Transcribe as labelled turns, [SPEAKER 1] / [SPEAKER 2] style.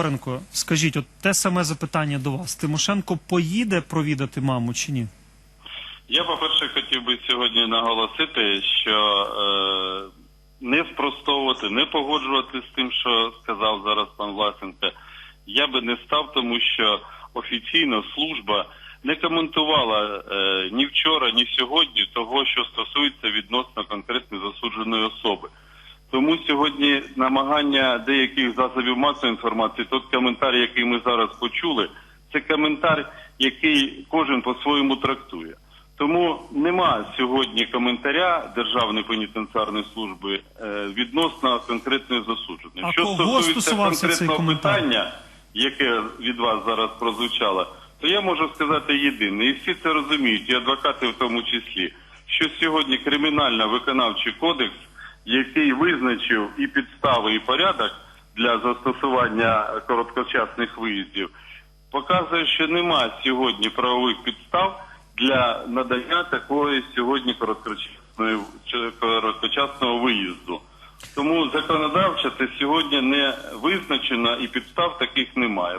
[SPEAKER 1] Оренко, скажіть, от те саме запитання до вас. Тимошенко поїде провідати маму чи ні?
[SPEAKER 2] Я, по-перше, хотів би сьогодні наголосити, що е, не спростовувати, не погоджувати з тим, що сказав зараз пан Власенко, я би не став, тому що офіційно служба не коментувала е, ні вчора, ні сьогодні того, що стосується відносно конкретно засудженої особи. Тому сьогодні намагання деяких засобів масової інформації, тот коментар, який ми зараз почули, це коментар, який кожен по-своєму трактує. Тому нема сьогодні коментаря Державної пенітенціарної служби е, відносно конкретної засудженої.
[SPEAKER 1] А
[SPEAKER 2] Що
[SPEAKER 1] кого
[SPEAKER 2] стосується конкретного питання, яке від вас зараз прозвучало, то я можу сказати єдине, і всі це розуміють, і адвокати в тому числі, що сьогодні кримінально-виконавчий кодекс, який визначив і підстави, і порядок для застосування короткочасних виїздів, показує, що нема сьогодні правових підстав для надання такої сьогодні короткочасної короткочасного виїзду. Тому законодавчо це сьогодні не визначено і підстав таких немає.